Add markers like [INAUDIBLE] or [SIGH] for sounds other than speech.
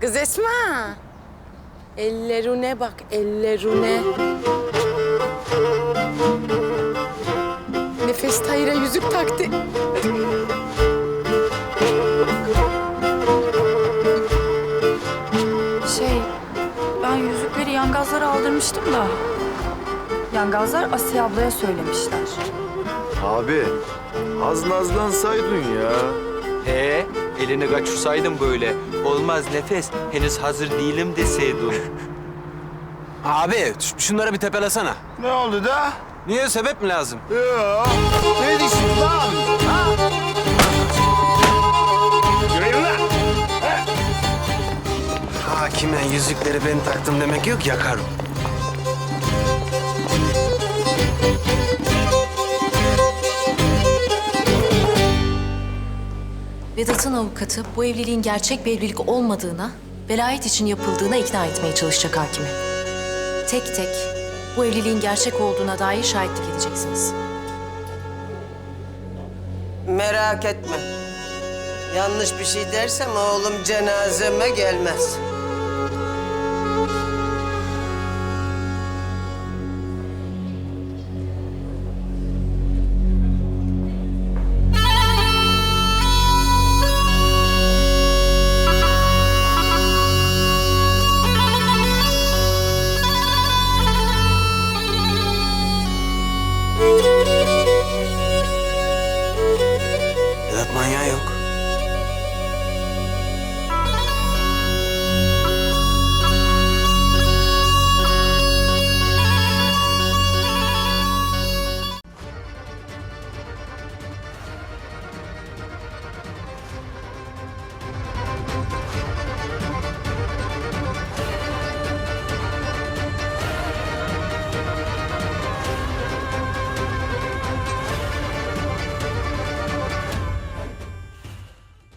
Kız Esma. Ellerine bak, ellerine. Nefes Tahir'e yüzük taktı. Şey, ben yüzükleri yangazlara aldırmıştım da. Yangazlar Asiye ablaya söylemişler. Abi az nazlansaydın ya. He, elini kaçırsaydın böyle. Olmaz nefes, henüz hazır değilim deseydin. [LAUGHS] Abi ş- şunları bir tepelesene. Ne oldu da? Niye sebep mi lazım? Ya, ne diyorsun lan? Ha? Yürüyün lan. Hakime yüzükleri ben taktım demek yok yakarım. Vedat'ın avukatı bu evliliğin gerçek bir evlilik olmadığına, velayet için yapıldığına ikna etmeye çalışacak hakimi. Tek tek bu evliliğin gerçek olduğuna dair şahitlik edeceksiniz. Merak etme. Yanlış bir şey dersem oğlum cenazeme gelmez. manyağı yok.